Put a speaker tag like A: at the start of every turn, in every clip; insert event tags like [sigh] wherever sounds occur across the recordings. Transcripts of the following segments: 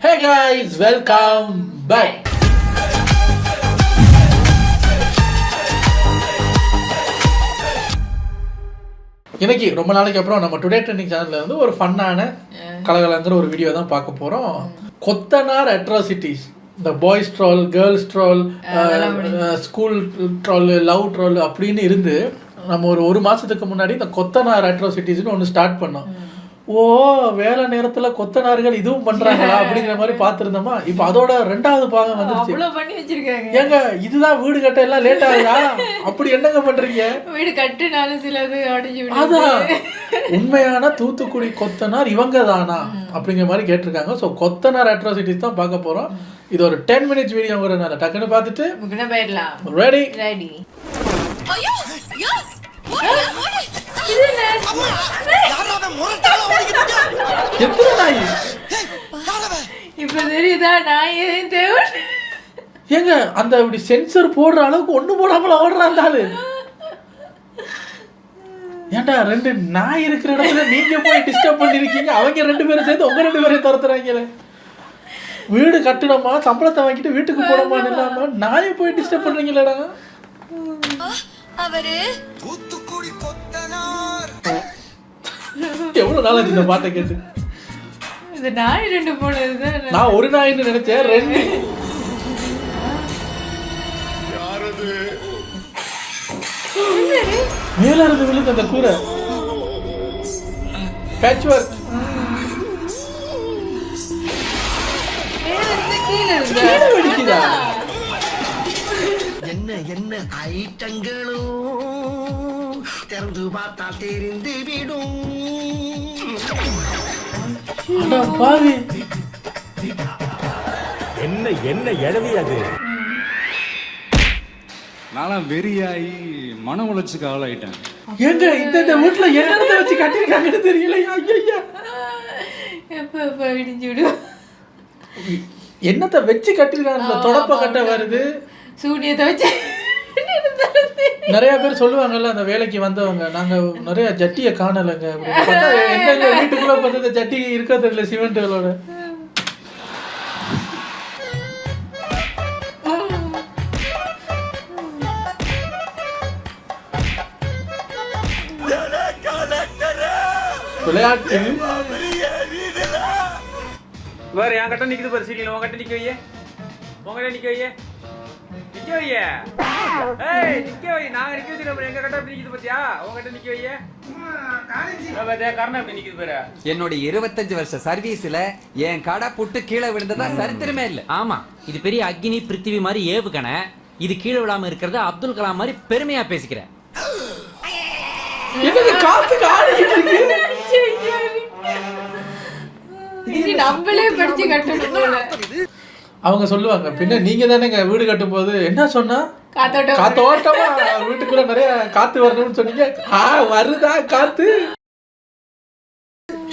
A: ஹே guys welcome back இன்னைக்கு ரொம்ப நாளைக்கு அப்புறம் நம்ம டுடே ட்ரெண்டிங் சேனல்ல இருந்து ஒரு ஃபன்னான கலகலங்கிற ஒரு வீடியோ தான் பார்க்க போறோம். கொத்தனார் அட்ராசிட்டிஸ் இந்த boys troll girls troll school troll love troll அப்படின்னு இருந்து நம்ம ஒரு ஒரு மாசத்துக்கு முன்னாடி இந்த கொத்தனார் அட்ராசிட்டிஸ்னு ஒன்று ஸ்டார்ட் பண்ணோம். ஓ வேலை நேரத்துல கொத்தனார்கள் இதுவும் பண்றாங்களா அப்படிங்கிற மாதிரி பார்த்திருந்தோமா? இப்போ அதோட ரெண்டாவது பாகம் வந்துருச்சு.
B: அவ்வளவு பண்ணி வச்சிருக்காங்க.
A: ஏங்க இதுதான் வீடு கட்ட எல்லாம் லேட் ஆகுதா? அப்படி என்னங்க பண்றீங்க?
B: வீடு கட்டுனாலும் சிலது அடைஞ்சு
A: அதான்
B: விடுது
A: உண்மையான தூத்துக்குடி கொத்தனார் இவங்க தானா அப்படிங்கிற மாதிரி கேட்டிருக்காங்க. ஸோ கொத்தனார் அட்ராசிட்டிஸ் தான் பார்க்க போறோம். இது ஒரு டென் மினிட்ஸ் வீடியோங்கிறதுனால டக்குன்னு பார்த்துட்டு ரெடி
B: ரெடி
A: எத்தனை நாய்
B: இப்ப தெரியுதா நான் எதையும் தேவை
A: ஏங்க அந்த இப்படி சென்சர் போடுற அளவுக்கு ஒண்ணு போடாமல ஓடுறான் அந்த ஆளு ரெண்டு நாய் இருக்கிற இடத்துல நீங்க போய் டிஸ்டர்ப் பண்ணிருக்கீங்க. அவங்க ரெண்டு பேரும் சேர்ந்து உங்க ரெண்டு பேரையும் துரத்துறாங்களே. வீடு கட்டணுமா சம்பளத்தை வாங்கிட்டு வீட்டுக்கு போடமான்னு இல்லாம நாயை போய் டிஸ்டர்ப் பண்றீங்களேடா.
C: அவரு.
D: தூத்துக்குடி [laughs]
A: எவ்வளவு நாளாச்சு இந்த பாட்டை கேட்டு?
B: இது நாய் ரெண்டு போனதுதான்
A: நான் ஒரு நாயின்னு நினைச்சேன் ரெண்டு. மேல இருந்து விழுந்து அந்த கூரை. பேட்ச் ஒர்க்
B: கீழே
A: வெடிக்குதா?
D: என்ன என்ன ஐட்டங்களும் திறந்து பார்த்தால் தெரிந்து விடும்.
A: அட பாவி.
E: என்ன என்ன எழவி அது? நான்லாம் வெறியாகி மன உளைச்சுக்கு ஆளாயிட்டேன்.
A: ஏங்க இந்த இந்த வீட்டுல என்னென்ன வச்சு கட்டிருக்காங்கன்னு தெரியல ஐயா
B: எப்ப எப்ப இடிஞ்சு விடும்
A: என்னத்த வச்சு கட்டிருக்காங்க தொடப்ப கட்ட வருது.
B: சூனியத்தை வச்சு
A: நிறைய பேர் சொல்லுவாங்கல்ல அந்த வேலைக்கு வந்தவங்க நாங்க நிறைய ஜட்டியை காணலைங்க. எந்தெந்த வீட்டுக்குள்ள பார்த்து ஜட்டி இருக்க தெரியல சிமெண்ட்டுகளோட. விளையாட்டு.
F: வேற என் கிட்ட நிக்குது பாரு சீரியல். உங்ககிட்ட நிக்க வையே. உங்ககிட்ட நிக்க வையே. நிக்க வையே ஏய் நிக்க வை நாங்க நிக்க வச்சுக்கிறோம் எங்க கிட்ட நிக்குது பாத்தியா? உங்ககிட்ட நிக்க வையே
G: என்னோட இருபத்தஞ்சு வருஷ சர்வீஸ்ல என் கடை புட்டு கீழே விழுந்ததா சரித்திரமே இல்ல.
H: ஆமா. இது பெரிய அக்னி பிருத்திவி மாதிரி ஏவுகணை இது கீழே விழாம இருக்கிறது அப்துல் கலாம் மாதிரி பெருமையா பேசிக்கிறேன்.
A: என்னங்க காத்துக்கு ஆடிக்கிட்டு இருக்கு.
B: இனி நம்மளே படிச்சு கட்டணும்? போல
A: அவங்க சொல்லுவாங்க பின்ன நீங்க தானேங்க வீடு கட்டும் போது என்ன சொன்னா?
B: காத்தோட்டம்.
A: காத்தோட்டமா? வீட்டுக்குள்ள நிறைய காத்து வரணும்னு சொன்னீங்க. ஆ வருதா காத்து?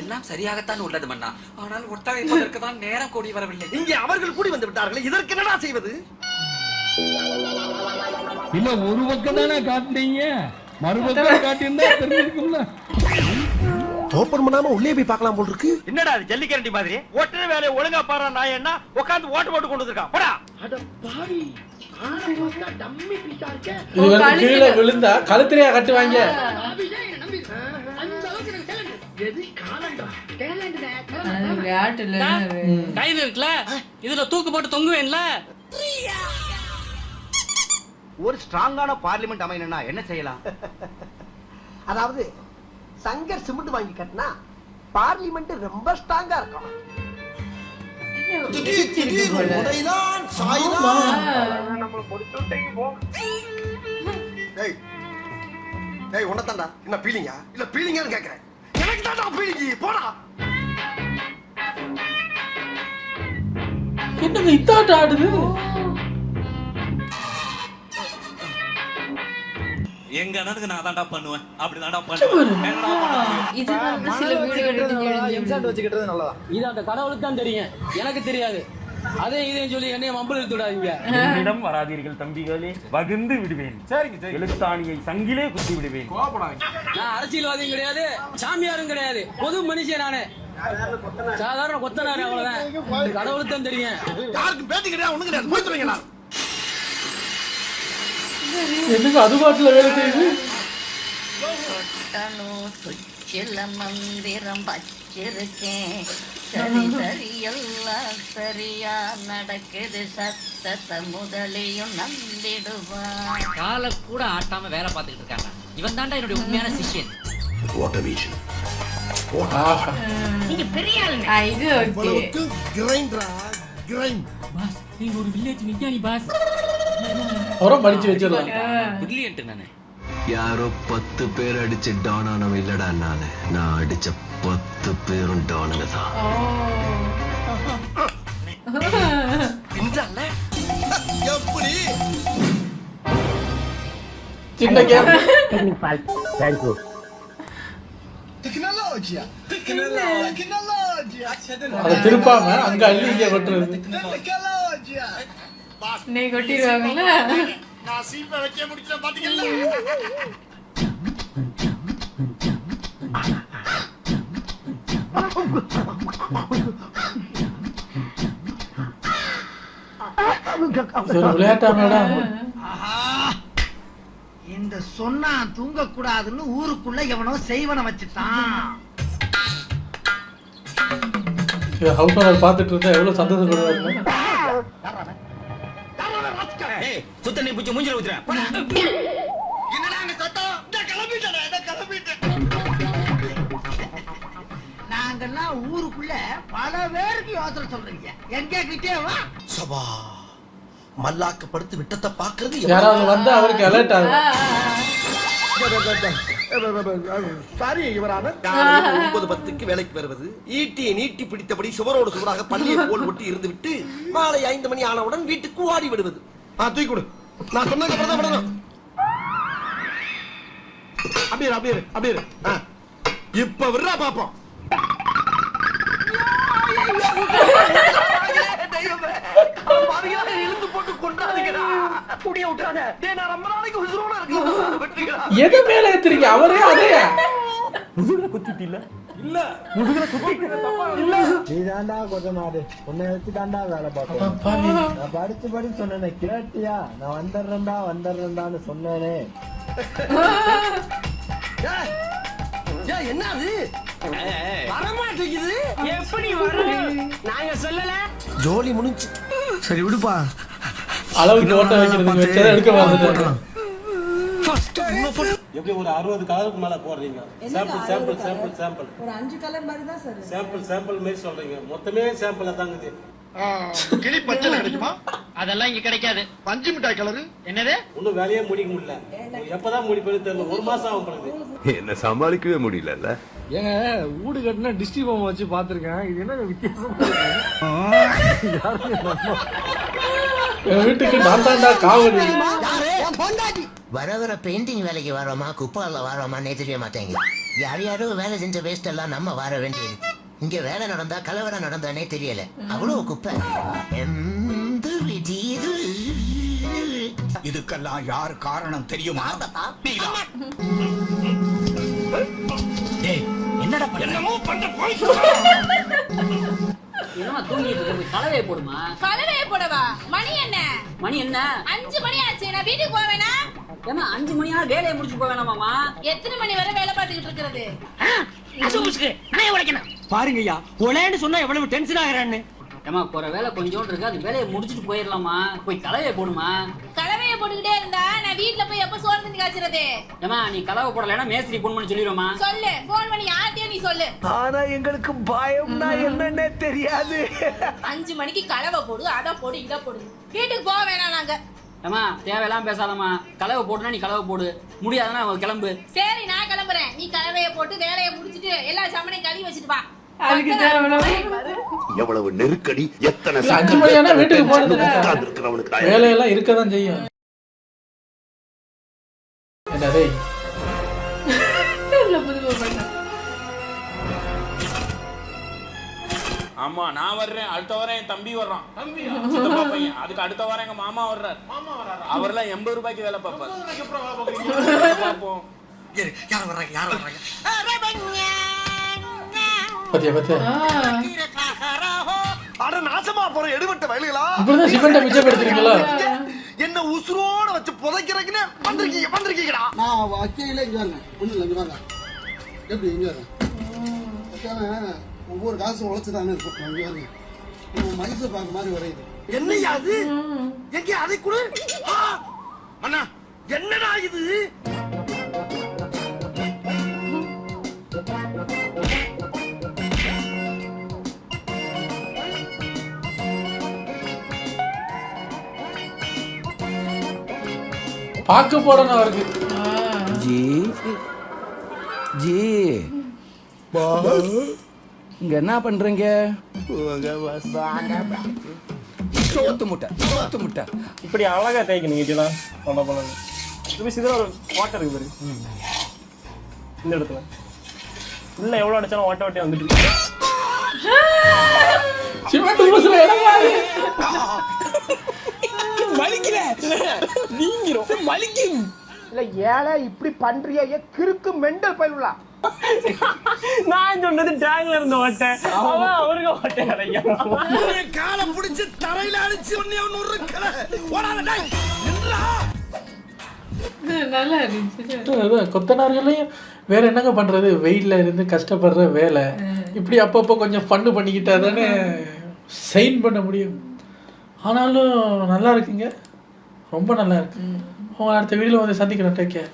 G: எல்லாம் சரியாகத்தான் உள்ளது மன்னா. ஆனால் ஒட்டகைப்பதற்கு தான் நேரம் கூடி வரவில்லை.
D: இங்கே அவர்கள் கூடி வந்து விட்டார்கள் இதற்கு என்னடா செய்வது?
E: இல்ல ஒரு பக்கம் தானே காட்டுறீங்க மறுபக்கம் காட்டியிருந்தா தெரிஞ்சிருக்கும்ல.
D: ஓப்பன் பண்ணாம உள்ளே போய் பார்க்கலாம் போல் இருக்கு
F: என்னடா அது ஜல்லிக்கரண்டி மாதிரி? ஓட்டுற வேலையை ஒழுங்கா பாரு நான் என்ன? உட்காந்து ஓட்டு போட்டு கொண்டு வந்திருக்கான். போடா.
A: இது வந்து கீழே விழுந்தா கழுத்திரையா கட்டுவாங்க.
H: கயிறு இருக்குல்ல? இதுல தூக்கு போட்டு தொங்குவேன்ல?
I: ஒரு ஸ்ட்ராங்கான பார்லிமெண்ட் அமையணும்னா என்ன செய்யலாம்?
D: அதாவது சங்கர் சிமெண்ட் வாங்கி கட்டினா பார்லிமெண்ட் ரொம்ப ஸ்ட்ராங்கா இருக்கும் ஏய் உன்னதாண்டா என்ன பீலிங்கா இல்ல பீலிங்கான்னு கேக்குறேன். எனக்கு தான்டா பீலிங்கி போடா.
A: என்னங்க இத்தாட்ட ஆடுது?
J: எங்க அண்ணனுக்கு நான் தான்டா பண்ணுவேன். அப்படிதான்டா பண்ணுவேன். என்னடா பண்ண முடியும்?
B: இது வந்து சில வீடியோ இடிஞ்சு
H: இது அந்த கடவுளுக்கு தான் தெரியும். எனக்கு தெரியாது. அதே இதையும் சொல்லி என்னைய மம்பள் எடுத்து விடாதீங்க.
F: என்னிடம் வராதீர்கள் தம்பிகளே. வகுந்து விடுவேன். சரிங்க சரி எழுத்தாணியை சங்கிலே குத்தி விடுவேன்.
H: நான் அரசியல்வாதியும் கிடையாது சாமியாரும் கிடையாது. பொது மனுஷன் நானு.
K: சாதாரண கொத்தனாரு அவ்வளவுதான். கடவுளுக்கு தான் தெரியும்.
D: யாருக்கும் பேட்டி கிடையாது ஒண்ணு கிடையாது. போய் சொல்லுங்களா
A: என்னங்க அது பாட்டுல வேலை செய்யுது?
L: சில மந்திரம் வச்சிருக்கேன் சரி சரி எல்லாம் சரியா நடக்குது சத்தத்தை முதலையும் நம்பிடுவான்.
H: கால கூட ஆட்டாம வேலை பார்த்துக்கிட்டு இருக்காங்க. இவன் தாண்டா என்னுடைய உண்மையான சிஷ்யன்.
A: ஆஹா.
L: ஆ, இது ஓகே
D: கிரைண்டரா கிரைண்ட்
K: பாஸ் நீங்க ஒரு வில்லேஜ் விஞ்ஞானி பாஸ்.
A: அவரும் படிச்சு வச்சிடலாம்.
H: பிரில்லியன்ட் நானு.
C: யாரோ பத்து பேர் அடிச்சு டான் ஆனவன் இல்லடா நானு. நான் அடிச்ச பத்து பேரும் டானுங்க தான்.
D: எப்படி?
A: சின்ன கேம்.
D: டெக்னாலஜியா டெக்னாலஜியா
A: அதை திருப்பாம அங்க அள்ளி இங்க கொட்டுறது
D: டெக்னாலஜியா
L: இன்னைக்கு கொட்டிடுவாங்கல்ல
D: நான் சீப்பை வைக்க முடியல பாத்தீங்களா?
A: விளையாட்டா மேடம்?
I: இந்த சொன்னா தூங்க கூடாதுன்னு ஊருக்குள்ள எவனோ செய்வன வச்சுட்டான்.
A: ஹவுஸ் ஓனர் பார்த்துட்டு இருந்தா எவ்வளவு சந்தோஷப்படுவாருங்க
M: நீ பூச்சி மூஞ்சில ஊத்துறேன்
D: என்னடா அங்க சத்தம்? நான் கிளம்பிட்டேன் நான் கிளம்பிட்டேன்.
I: நாங்கெல்லாம் ஊருக்குள்ள பல பேருக்கு யோசனை சொல்றீங்க. எங்க கிட்டே வா.
D: சபா மல்லாக்க படுத்து விட்டத்தை பாக்குறது
A: யாராவது வந்து அவருக்கு அலர்ட் ஆகும்.
D: சாரி இவரான. காலையில் ஒன்பது பத்துக்கு வேலைக்கு வருவது. ஈட்டியை நீட்டி பிடித்தபடி சுவரோடு சுவராக பள்ளியை போல் ஒட்டி இருந்து விட்டு மாலை ஐந்து மணி ஆனவுடன் வீட்டுக்கு ஓடி விடுவது. ஆ தூக்கி கொடு. நான் சொன்னதுக்கு அப்புறம் தான் விடணும் அப்படியே அப்படியே அப்படியே. இப்ப விடுறா பாப்போம். இழுத்து போட்டு கொண்டாதீங்கடா குடிய விட்டுறாத டேய்
N: உன்னை வச்சு தாண்டா வேலை பார்க்கணும். நான் படிச்சு படிச்சு சொன்னேனே கேட்டியா நான் வந்துடுறேன்டா வந்துடுறேன்டான்னு சொன்னேனே
D: ஏய், ஏய், என்ன அது வரமாட்டேங்குது
K: எப்படி வரும்
D: நாங்க சொல்லல ஜோலி முடிஞ்சு சரி விடுப்பா
A: அளவுக்கு ஓட்ட எடுக்க மறந்துட்டேன்
N: எப்படி ஒரு அறுபது கலருக்கு மேல போடுறீங்க? சாம்பிள் சாம்பிள் சாம்பிள் சாம்பிள் ஒரு அஞ்சு கலர் மாதிரி தான் சார் சாம்பிள் சாம்பிள் மாதிரி சொல்றீங்க. மொத்தமே சாம்பிள் தாங்குது.
D: கிளி பச்சை கிடைக்குமா?
I: அதெல்லாம் இங்க கிடைக்காது.
D: பஞ்சு மிட்டாய் கலரு.
I: என்னது?
N: இன்னும் வேலையே முடிக்க முடியல. எப்பதான் முடிப்பேன்னு தெரியல. ஒரு மாசம் ஆகும் பிறகு
C: என்ன சமாளிக்கவே முடியல
N: ஏங்க வீடு கட்டினா டிஸ்டி பொம்மை வச்சு பாத்திருக்கேன் இது என்ன வித்தியாசம்
A: என் வீட்டுக்கு நான் தாண்டா காவடி
I: வர வர பெயிண்டிங் வேலைக்கு வரோமா குப்பால வரோமான்னே தெரிய மாட்டேங்க யார் யாரும் வேலை செஞ்ச வேஸ்ட் எல்லாம் நம்ம வர வேண்டியது. இங்க வேலை நடந்தா கலவரம் நடந்தானே தெரியல. அவ்வளவு குப்பை. எந்த விதி இது?
M: இதுக்கெல்லாம் யார் காரணம் தெரியுமா?
H: என்னடா
M: என்னமோ பண்ற போய்
H: என்னமா தூங்கிட்டு இருக்கு? கலவையை போடுமா?
L: கலவைய போடவா? மணி என்ன?
H: மணி என்ன?
L: அஞ்சு மணி ஆச்சு. நான் வீட்டுக்கு போவேனா?
H: ஏமா அஞ்சு மணி ஆனா வேலையை முடிச்சு போக வேணாமாமா
L: எத்தனை மணி வரை வேலை பார்த்துக்கிட்டு இருக்கிறது?
K: பாருங்கய்யா ஒலேன்னு சொன்னா எவ்வளவு டென்ஷன் ஆகுறான்னு.
H: ஏமா போற வேலை கொஞ்சோண்டு இருக்கு அது வேலையை முடிச்சிட்டு போயிடலாமா? போய் கலவையை போடுமா?
L: கலவைய போட்டுக்கிட்டே இருந்தா நான் வீட்ல போய் எப்ப சோறு தண்ணி காய்ச்சறது?
H: ஏமா நீ கலவை போடலைன்னா மேஸ்திரி போன் பண்ணி சொல்லிடுவோமா?
L: சொல்லு போன் பண்ணி யார்கிட்டயும் நீ சொல்லு.
D: ஆனா எங்களுக்கு பயம்னா என்னன்னே தெரியாது.
L: அஞ்சு மணிக்கு கலவை போடு அத போடு இத போடு. வீட்டுக்கு போக வேணாம் நாங்க.
H: ஏமா தேவையெல்லாம் பேசாதம்மா. கலவை போடுனா நீ கலவை போடு. முடியாதுன்னா அவன் கிளம்பு.
L: சரி நான் கிளம்புறேன். நீ கலவைய போட்டு வேலையை முடிச்சிட்டு எல்லா சாமானையும் கழுவி வச்சுட்டு வா.
C: எவ்வளவு நெருக்கடி எத்தனை
A: வீட்டுக்கு போறது வேலையெல்லாம் இருக்கதான் செய்யும். என்ன
J: ஆமா நான் வர்றேன். அடுத்த வாரம் என் தம்பி வர்றான். தம்பி சித்தப்பா பையன். அதுக்கு அடுத்த வாரம் எங்க மாமா வர்றார். அவர்லாம் எண்பது ரூபாய்க்கு வேலை பார்ப்பார். பார்ப்போம்.
D: யார் வர்றாங்க? யார் வர்றாங்க?
A: பத்தியா பத்தியா?
D: அட நாசமா போற எடுபட்ட வயலுகளா?
A: மிச்சப்படுத்துறீங்களா
D: என்ன உசுரோட வச்சு புதைக்கிறதுக்குன்னு வந்திருக்கீங்க வந்திருக்கீங்கடா.
O: நான் வக்கையில இங்க வாங்க ஒண்ணு இல்லை இங்க வாங்க எப்படி இங்க வாங்க வைக்காம ஒவ்வொரு காசும் உழைச்சுதானே இருக்கும். வாங்க நம்ம மைசூர் பாக்கு மாதிரி வரையுது
D: என்னையா அது? எங்க? அதை கொடு! அண்ணா என்னடா இது?
A: பார்க்க போடணும் அவருக்கு.
P: ஜி. ஜி. இங்க என்ன பண்றீங்க? சோத்து முட்டை சோத்து முட்டை.
F: இப்படி அழகா தேய்க்கணும் இதெல்லாம் பண்ண இது சிதற ஒரு வாட்டர் இருக்கு பாரு. இந்த இடத்துல. உள்ள எவ்வளவு அடிச்சாலும் ஓட்ட ஓட்டே வந்துட்டு. வலிக்கல நீங்கிரும். வலிக்கும்
D: இல்ல ஏழை இப்படி பண்றிய கிறுக்கு மெண்டல் பயிலுலா?
F: நான் சொன்னது டேங்க்ல இருந்த ஓட்டை. அவன் அவருக்கு ஓட்டை கிடைக்கும்
D: காலை பிடிச்சு தரையில அடிச்சு ஒன்னே ஒன்னு ஓடாத
A: கொத்தனார்களையும் வேற என்னங்க பண்றது? வெயில்ல இருந்து கஷ்டப்படுற வேலை. இப்படி அப்பப்போ கொஞ்சம் ஃபன்னு பண்ணிக்கிட்டா தானே சைன் பண்ண முடியும். ஆனாலும் நல்லா இருக்குங்க. ரொம்ப நல்லா இருக்கு. உங்களை அடுத்த வீடியோவில் வந்து சந்திக்கிறேன். Take care